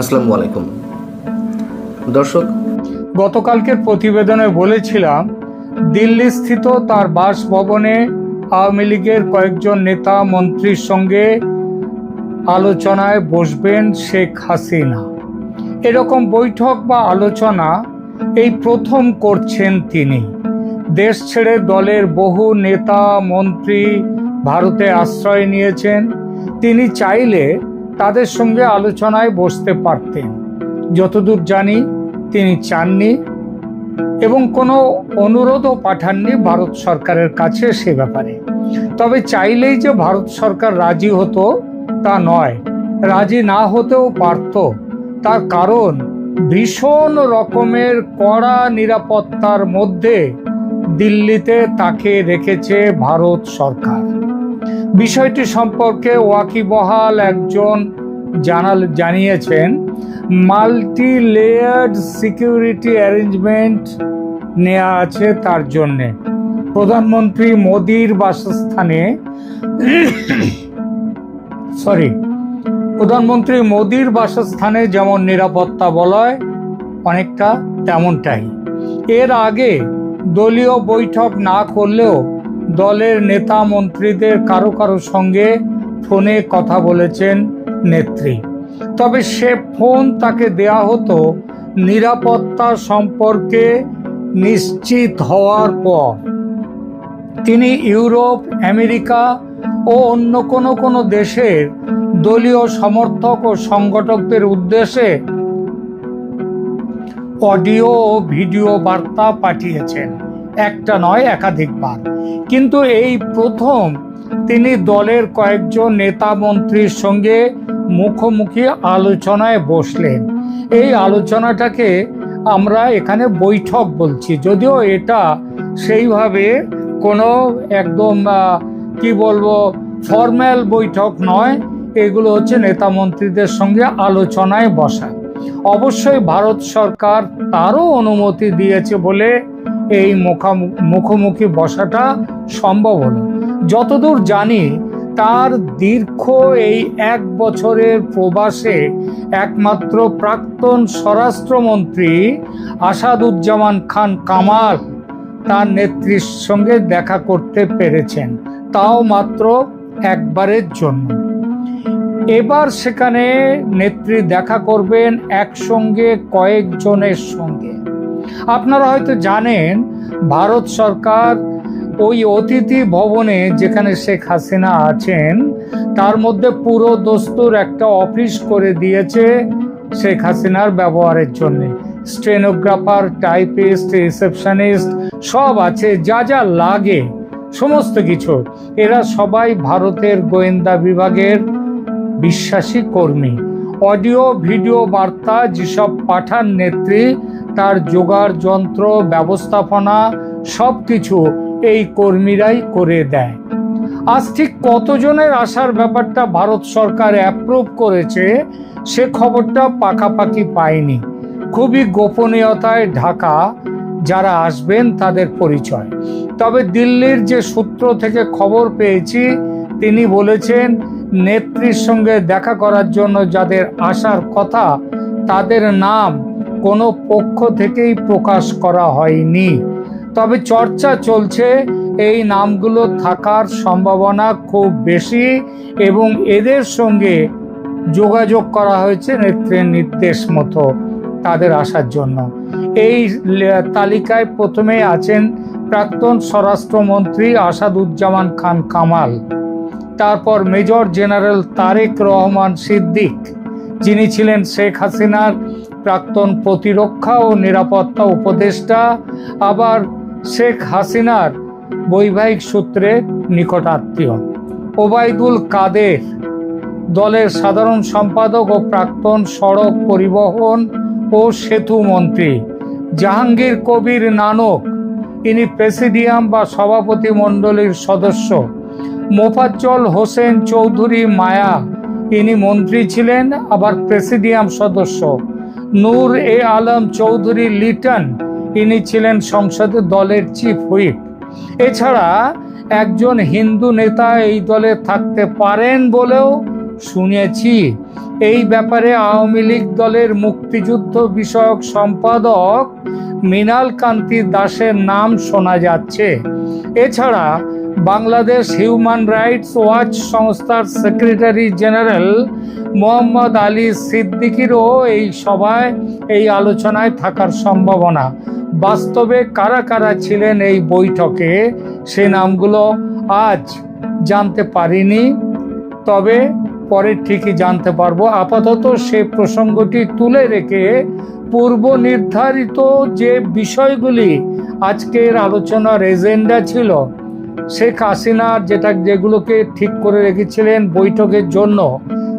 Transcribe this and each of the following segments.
আসসালামু আলাইকুম। দর্শক, গতকালকের প্রতিবেদনে বলেছিলাম দিল্লি স্থিত তার বাসভবনে আওয়ামী লীগের কয়েকজন নেতা মন্ত্রীর সঙ্গে আলোচনায় বসবেন শেখ হাসিনা। এরকম বৈঠক বা আলোচনা এই প্রথম করছেন তিনি। দেশ ছেড়ে দলের বহু নেতা মন্ত্রী ভারতে আশ্রয় নিয়েছেন। তিনি চাইলে তাদের সঙ্গে আলোচনায় বসতে পারতেন। যতদূর জানি, তিনি চাননি এবং কোনো অনুরোধও পাঠাননি ভারত সরকারের কাছে সে ব্যাপারে। তবে চাইলেই যে ভারত সরকার রাজি হতো, তা নয়। রাজি না হতেও পারত। তার কারণ, ভীষণ রকমের কড়া নিরাপত্তার মধ্যে দিল্লিতে তাকে রেখেছে ভারত সরকার। বিষয়টি সম্পর্কে ওয়াকিবহাল একজন জানাল, জানিয়েছেন মাল্টি লেয়ার্ড সিকিউরিটি অ্যারেঞ্জমেন্ট নেওয়া আছে তার জন্যে। প্রধানমন্ত্রী মোদির বাসস্থানে, সরি, প্রধানমন্ত্রী মোদির বাসস্থানে যেমন নিরাপত্তা বলয়, অনেকটা তেমনটাই। এর আগে দলীয় বৈঠক না করলেও দলের নেতা মন্ত্রীদের কারও কারও সঙ্গে ফোনে কথা বলেছেন নেত্রী। তবে সে ফোন তাকে দেয়া হতো নিরাপত্তা সম্পর্কে নিশ্চিত হওয়ার পর। তিনি ইউরোপ, আমেরিকা ও অন্য কোনো কোনো দেশের দলীয় সমর্থক ও সংগঠকদের উদ্দেশ্যে অডিও ও ভিডিও বার্তা পাঠিয়েছেন। একটা নয়, একাধিকবার। কিন্তু এই প্রথম তিনি দলের কয়েকজন নেতা মন্ত্রীর সঙ্গে মুখোমুখি আলোচনায় বসলেন। এই আলোচনাটাকে আমরা এখানে বৈঠক বলছি। যদিও এটা সেইভাবে কোনো একদম কি বলব ফর্ম্যাল বৈঠক নয়। এগুলো হচ্ছে নেতা মন্ত্রীদের সঙ্গে আলোচনায় বসা। অবশ্যই ভারত সরকার তারও অনুমতি দিয়েছে বলে এই মুখামু- মুখোমুখি বসাটা সম্ভব হলো যতদূর জানি, তার দীর্ঘ এই এক বছরের প্রবাসে একমাত্র প্রাক্তন স্বরাষ্ট্রমন্ত্রী আসাদুজ্জামান খান কামাল তার নেত্রীর সঙ্গে দেখা করতে পেরেছেন। তাও মাত্র একবারের জন্য। এবার সেখানে নেত্রী দেখা করবেন একসঙ্গে কয়েকজনের সঙ্গে। আপনারা হয়তো জানেন, ভারত সরকার ওই অতিথি ভবনে যেখানে শেখ হাসিনা আছেন, তার মধ্যে পুরো দস্তুর একটা অফিস করে দিয়েছে শেখ হাসিনার ব্যবহারের জন্য। স্টেনোগ্রাফার, টাইপিস্ট, রিসেপশনিস্ট, সব আছে, যা যা লাগে, সমস্ত কিছু। এরা সবাই ভারতের গোয়েন্দা বিভাগের বিশ্বাসী কর্মী। অডিও, ভিডিও বার্তা যেসব পাঠান নেত্রী, তার জোগাড় যন্ত্র, ব্যবস্থাপনা সব কিছু এই কর্মীরাই করে দেয়। আজ ঠিক কতজনের আসার ব্যাপারটা ভারত সরকার অ্যাপ্রুভ করেছে, সে খবরটা পাকাপাকি পায়নি। খুবই গোপনীয়তায় ঢাকা, যারা আসবেন তাদের পরিচয়। তবে দিল্লির যে সূত্র থেকে খবর পেয়েছি, তিনি বলেছেন নেত্রীর সঙ্গে দেখা করার জন্য যাদের আসার কথা, তাদের নাম কোনো পক্ষ থেকেই প্রকাশ করা হয়নি। তবে চর্চা চলছে, এই নামগুলো থাকার সম্ভাবনা খুব বেশি এবং এদের সঙ্গে যোগাযোগ করা হয়েছে নেত্রীর নির্দেশ মতো তাদের আসার জন্য। এই তালিকায় প্রথমে আছেন প্রাক্তন স্বরাষ্ট্রমন্ত্রী আসাদুজ্জামান খান কামাল। তারপর মেজর জেনারেল তারেক রহমান সিদ্দিক, যিনি ছিলেন শেখ হাসিনার প্রাক্তন প্রতিরক্ষা ও নিরাপত্তা উপদেষ্টা, আবার শেখ হাসিনার বৈবাহিক সূত্রে নিকটাত্মীয়। ওবায়দুল কাদের, দলের সাধারণ সম্পাদক ও প্রাক্তন সড়ক পরিবহন ও সেতু মন্ত্রী। জাহাঙ্গীর কবির নানক, ইনি প্রেসিডিয়াম বা সভাপতি মণ্ডলীর সদস্য। মোফাজ্জল হোসেন চৌধুরী মায়া। ইনি মন্ত্রী ছিলেন, আবার প্রেসিডিয়াম সদস্য। নূর এ আলম চৌধুরী লিটন, ইনি ছিলেন সংসদের দলের চিফ হুইপ। এছাড়া একজন হিন্দু নেতা এই দলে থাকতে পারেন বলেও শুনেছি। এই ব্যাপারে আওয়ামী লীগ দলের মুক্তিযুদ্ধ বিষয়ক সম্পাদক মৃণাল কান্তি দাসের নাম শোনা যাচ্ছে। এছাড়া বাংলাদেশ হিউম্যান রাইটস ওয়াচ সংস্থার সেক্রেটারি জেনারেল মোহাম্মদ আলী সিদ্দিকিরও এই সভায় এই আলোচনায় থাকার সম্ভাবনা। বাস্তবে কারা কারা ছিলেন এই বৈঠকে সে নামগুলো আজ জানতে পারিনি, তবে পরে ঠিকই জানতে পারব। আপাতত সে প্রসঙ্গটি তুলে রেখে পূর্ব নির্ধারিত যে বিষয়গুলি আজকের আলোচনার এজেন্ডা ছিল শেখ হাসিনা যেটা যেগুলোকে ঠিক করে রেখেছিলেন বৈঠকের জন্য,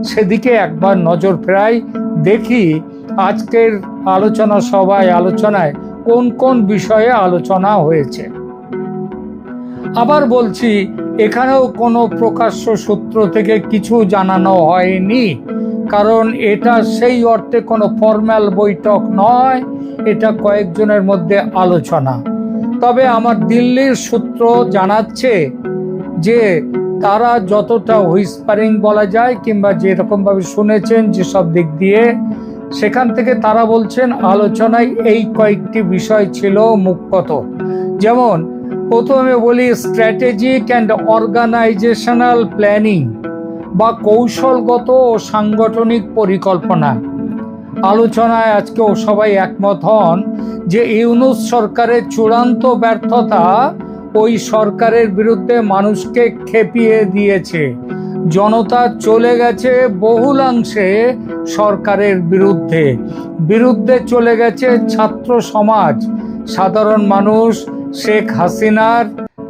সেদিকে একবার নজর ফেরাই, দেখি আজকের আলোচনা সভায়, আলোচনায় কোন কোন বিষয়ে আলোচনা হয়েছে। আবার বলছি, এখানেও কোনো প্রকাশ্য সূত্র থেকে কিছু জানানো হয়নি, কারণ এটা সেই অর্থে কোনো ফর্ম্যাল বৈঠক নয়, এটা কয়েকজনের মধ্যে আলোচনা। তবে আমার দিল্লির সূত্র জানাচ্ছে যে তারা যতটা হুইসপারিং বলা যায় কিংবা যেরকমভাবে শুনেছেন যেসব দিক দিয়ে, সেখান থেকে তারা বলছেন আলোচনায় এই কয়েকটি বিষয় ছিল মুখ্যত। যেমন, প্রথমে বলি স্ট্র্যাটেজিক অ্যান্ড অর্গানাইজেশনাল প্ল্যানিং বা কৌশলগত ও সাংগঠনিক পরিকল্পনা। আলোচনায় আজকেও সবাই একমত হন যে ইউনুস সরকারের চূড়ান্ত ব্যর্থতা ওই সরকারের বিরুদ্ধে মানুষকে খেপিয়ে দিয়েছে। জনতা চলে গেছে বহুলাংশে সরকারের বিরুদ্ধে। বিরুদ্ধে চলে গেছে ছাত্র সমাজ। সাধারণ মানুষ, শেখ হাসিনার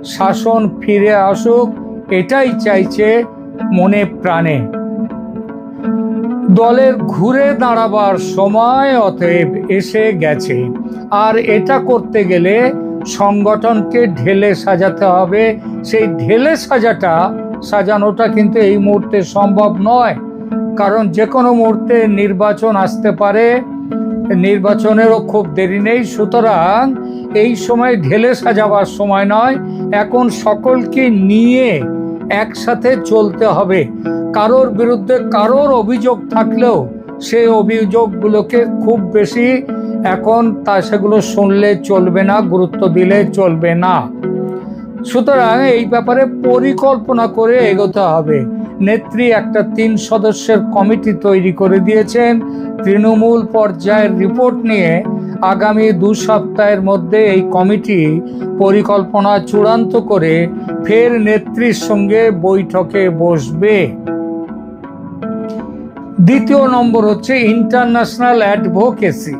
শাসন ফিরে আসুক, এটাই চাইছে মনে প্রাণে। দলের ঘুরে দাঁড়াবার সময় অতএব এসে গেছে। আর এটা করতে গেলে সংগঠনকে ঢেলে সাজাতে হবে। সেই ঢেলে সাজাটা, সাজানোটা কিন্তু এই মুহূর্তে সম্ভব নয়। কারণ যে কোনো মুহূর্তে নির্বাচন আসতে পারে, নির্বাচনেরও খুব দেরি নেই। সুতরাং এই সময় ঢেলে সাজাবার সময় নয়। এখন সকলকে নিয়ে একসাথে চলতে হবে। কারোর বিরুদ্ধে কারোর অভিযোগ থাকলেও সেই অভিযোগগুলোকে খুব বেশি এখন তা সেগুলো শুনলে চলবে না, গুরুত্ব দিলে চলবে না। সুতরাং এই ব্যাপারে পরিকল্পনা করে এগোতে হবে। নেত্রী একটা তিন সদস্যের কমিটি তৈরি করে দিয়েছেন। তৃণমূল পর্যায়ের রিপোর্ট নিয়ে আগামী দু সপ্তাহের মধ্যে এই কমিটি পরিকল্পনা চূড়ান্ত করে ফের নেত্রীর সঙ্গে বৈঠকে বসবে। দ্বিতীয় নম্বর হচ্ছে ইন্টারন্যাশনাল অ্যাডভোকেসি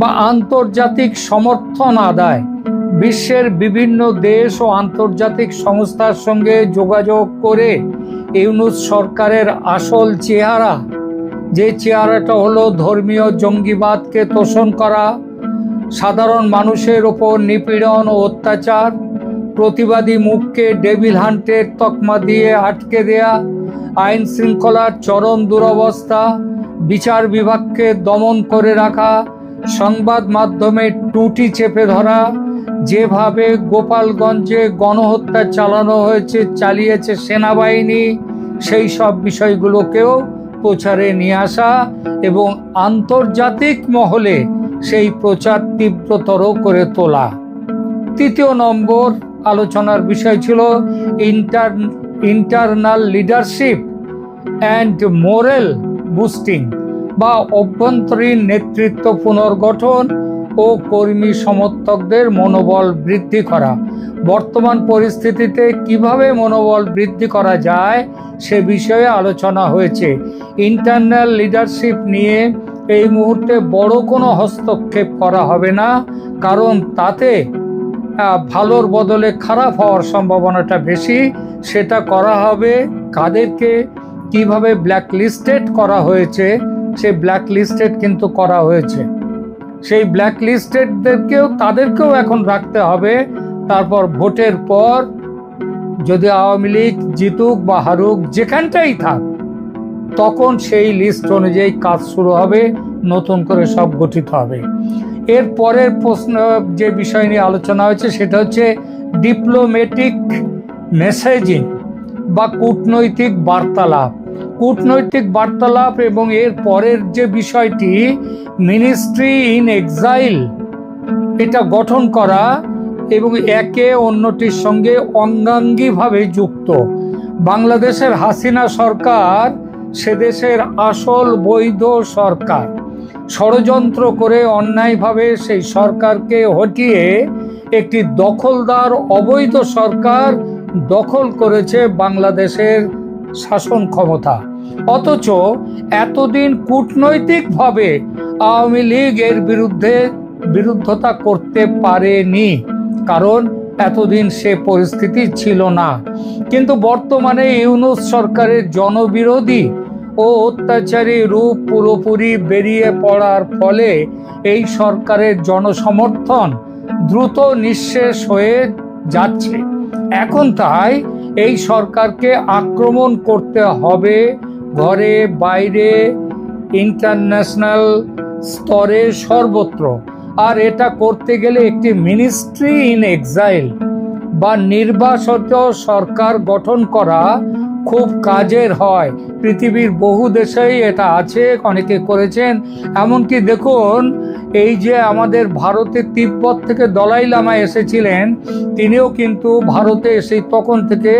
বা আন্তর্জাতিক সমর্থন আদায়। বিশ্বের বিভিন্ন দেশ ও আন্তর্জাতিক সংস্থার সঙ্গে যোগাযোগ করে ইউনুস সরকারের আসল চেহারা যে চেহারাটা হলো ধর্মীয় জঙ্গিবাদকে তোষণ করা, সাধারণ মানুষের ওপর নিপীড়ন ও অত্যাচার, প্রতিবাদী মুখকে ডেভিল হান্টের তকমা দিয়ে আটকে দেয়া, আইন শৃঙ্খলার চরম দুরবস্থা, বিচার বিভাগকে দমন করে রাখা, সংবাদ মাধ্যমে টুটি চেপে ধরা, যেভাবে গোপালগঞ্জে গণহত্যা চালানো হয়েছে, চালিয়েছে সেনাবাহিনী, সেই সব বিষয়গুলোকেও প্রচারে নিয়ে আসা এবং আন্তর্জাতিক মহলে সেই প্রচার তীব্রতর করে তোলা। তৃতীয় নম্বর আলোচনার বিষয় ছিল inter, internal leadership and morale boosting বা অভ্যন্তরীণ নেতৃত্ব পুনর্গঠন ও কর্মী সমর্থকদের মনোবল বৃদ্ধি করা। বর্তমান পরিস্থিতিতে কীভাবে মনোবল বৃদ্ধি করা যায় সে বিষয়ে আলোচনা হয়েছে। ইন্টারনাল লিডারশিপ নিয়ে এই মুহূর্তে বড় কোনো হস্তক্ষেপ করা হবে না, কারণ তাতে ভালোর বদলে খারাপ হওয়ার সম্ভাবনাটা বেশি। সেটা করা হবে কাদেরকে? কীভাবে ব্ল্যাক লিস্টেড করা হয়েছে? সে ব্ল্যাক লিস্টেড কিন্তু করা হয়েছে। সেই ব্ল্যাক লিস্টেডদেরকেও তাদেরকেও এখন রাখতে হবে। তারপর ভোটের পর যদি আওয়ামী লীগ জিতুক বা হারুক, যেখানটাই থাক, তখন সেই লিস্ট অনুযায়ী কাজ শুরু হবে, নতুন করে সব গঠিত হবে। এর পরের প্রশ্ন, যে বিষয় নিয়ে আলোচনা হয়েছে, সেটা হচ্ছে ডিপ্লোমেটিক মেসেজিং বা কূটনৈতিক বার্তালাপ। কূটনৈতিক বার্তালাপ এবং এর পরের যে বিষয়টি, মিনিস্ট্রি ইন এক্সাইল, এটা গঠন করা এবং একে অন্যটির সঙ্গে অঙ্গাঙ্গিভাবে যুক্ত। বাংলাদেশের হাসিনা সরকার সে দেশের আসল বৈধ সরকার। ষড়যন্ত্র করে অন্যায়ভাবে সেই সরকারকে হটিয়ে একটি দখলদার অবৈধ সরকার দখল করেছে বাংলাদেশের শাসন ক্ষমতা। অথচ এতদিন কূটনৈতিকভাবে আওয়ামী লীগ এর বিরুদ্ধে বিরুদ্ধতা করতে পারেনি। কারণ এতদিন সে পরিস্থিতি ছিল না। কিন্তু বর্তমানে ইউনুস সরকারের জনবিরোধী ও অত্যাচারী রূপ পুরোপুরি বেরিয়ে পড়ার ফলে এই সরকারের জনসমর্থন দ্রুত নিঃশেষ হয়ে যাচ্ছে। এখন তাই এই সরকারকে আক্রমণ করতে হবে ঘরে বাইরে ইন্টারন্যাশনাল স্তরে সর্বত্র। আর এটা করতে গেলে একটি মিনিস্ট্রি ইন এক্সাইল। বা নির্বাসিত সরকার গঠন করা খুব কাজের হয়। পৃথিবীর বহু দেশেই এটা আছে, অনেকে করেছেন। এমনকি দেখুন, এই যে আমাদের ভারতে তিব্বত থেকে দলাই লামা এসেছিলেন, তিনিও কিন্তু ভারতে এসে তখন থেকে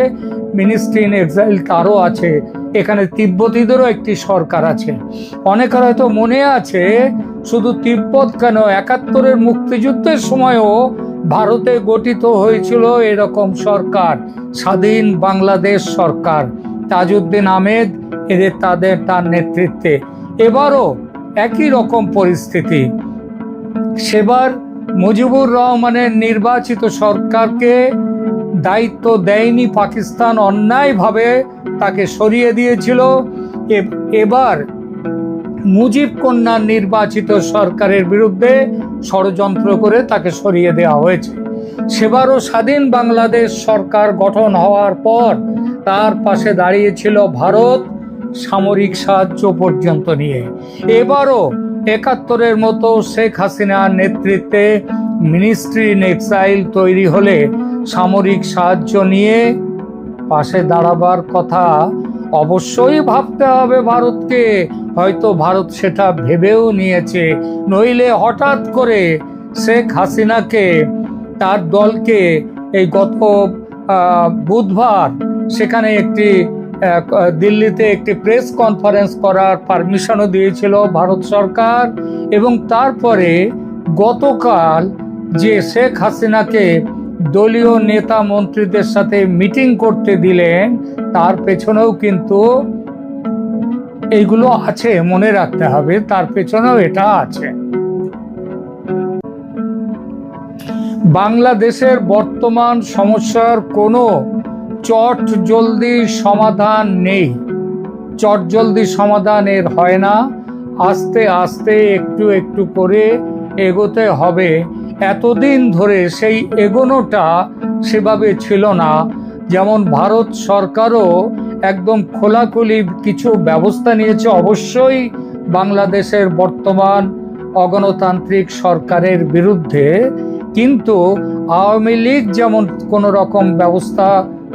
মিনিস্ট্রি ইন এক্সাইল তারও আছে। এখানে তিব্বতীদেরও একটি সরকার আছে। অনেকের হয়তো মনে আছে, শুধু তিব্বত কেন, একাত্তরের মুক্তিযুদ্ধের সময়ও ভারতে গঠিত হয়েছিল এরকম সরকার, স্বাধীন বাংলাদেশ সরকার। তাজউদ্দিন আহমেদ, এদের তাদের তার নেতৃত্বে। এবারও একই রকম পরিস্থিতি। সেবার মুজিবুর রহমানের নির্বাচিত সরকারকে দায়িত্ব দেয়নি পাকিস্তান, অন্যায়ভাবে তাকে সরিয়ে দিয়েছিল। এবার মুজিব কন্যার নির্বাচিত সরকারের বিরুদ্ধে ষড়যন্ত্র করে তাকে সরিয়ে দেওয়া হয়েছে। সেবারও স্বাধীন বাংলাদেশ সরকার গঠন হওয়ার পর তার পাশে দাঁড়িয়েছিল ভারত সামরিক সাহায্য পর্যন্ত নিয়ে। এবারও একাত্তরের মতো শেখ হাসিনার নেতৃত্বে মিনিস্ট্রি ইন এক্সাইল তৈরি হলে সামরিক সাহায্য নিয়ে পাশে দাঁড়াবার কথা অবশ্যই ভাবতে হবে ভারতকে। হয়তো ভারত সেটা ভেবেও নিয়েছে। নইলে হঠাৎ করে শেখ হাসিনাকে, তার দলকে এই গত বুধবার সেখানে একটি দিল্লিতে একটি প্রেস কনফারেন্স করার পারমিশনও দিয়েছিল ভারত সরকার এবং তারপরে গতকাল যে শেখ হাসিনাকে দলীয় নেতা মন্ত্রীদের সাথে মিটিং করতে দিলেন তার পেছনেও কিন্তু এইগুলো আছে, মনে রাখতে হবে। তার পেছনেও এটা আছে। বাংলাদেশের বর্তমান সমস্যার কোনো চট জলদি সমাধান নেই। চট জলদি সমাধান এর হয় না। আস্তে আস্তে একটু একটু করে এগোতে হবে। এতদিন ধরে সেই এগোনোটা সেভাবে ছিল না। যেমন ভারত সরকারও একদম খোলাখুলি কিছু ব্যবস্থা নিয়েছে, অবশ্যই বাংলাদেশের বর্তমান অগণতান্ত্রিক সরকারের বিরুদ্ধে। কিন্তু আওয়ামী লীগ যেমন কোনো রকম ব্যবস্থা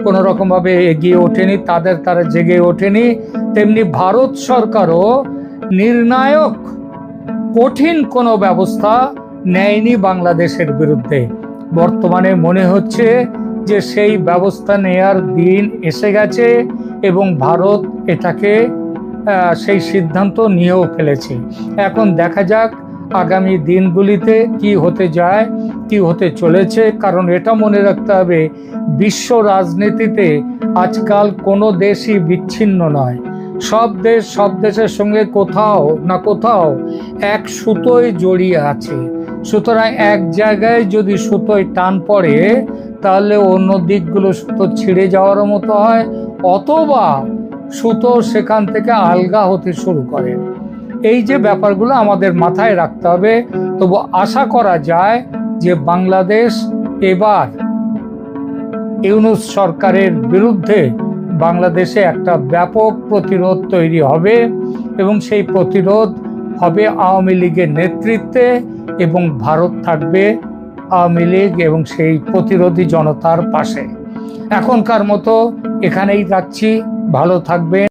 কোনো রকমভাবে এগিয়ে ওঠেনি, তাদের তারা জেগে ওঠেনি, তেমনি ভারত সরকারও নির্ণায়ক কঠিন কোনো ব্যবস্থা নেয়নি বাংলাদেশের বিরুদ্ধে। বর্তমানে মনে হচ্ছে যে সেই ব্যবস্থা নেয়ার দিন এসে গেছে এবং ভারত এটাকে সেই সিদ্ধান্ত নিয়েও ফেলেছে। এখন দেখা যাক আগামী দিনগুলিতে কি হতে যায়, কি হতে চলেছে, কারণ এটা মনে রাখতে হবে, বিশ্ব রাজনীতিতে আজকাল কোনো দেশই বিচ্ছিন্ন নয়। সব দেশ, সব দেশের সঙ্গে কোথাও না কোথাও এক সুতোয় জড়িয়ে আছে। সুতরাং এক জায়গায় যদি সুতোয় টান পড়ে, তাহলে অন্য দিকগুলো সুতো ছিঁড়ে যাওয়ার মতো হয়, অথবা সুতো সেখান থেকে আলগা হতে শুরু করে। এই যে ব্যাপারগুলো আমাদের মাথায় রাখতে হবে, তবু আশা করা যায় যে বাংলাদেশ এবার ইউনুস সরকারের বিরুদ্ধে বাংলাদেশে একটা ব্যাপক প্রতিরোধ তৈরি হবে এবং সেই প্রতিরোধ হবে আওয়ামী লীগের নেতৃত্বে এবং ভারত থাকবে আওয়ামী লীগ এবং সেই প্রতিরোধী জনতার পাশে। এখনকার মতো এখানেই যাচ্ছি ভালো থাকবে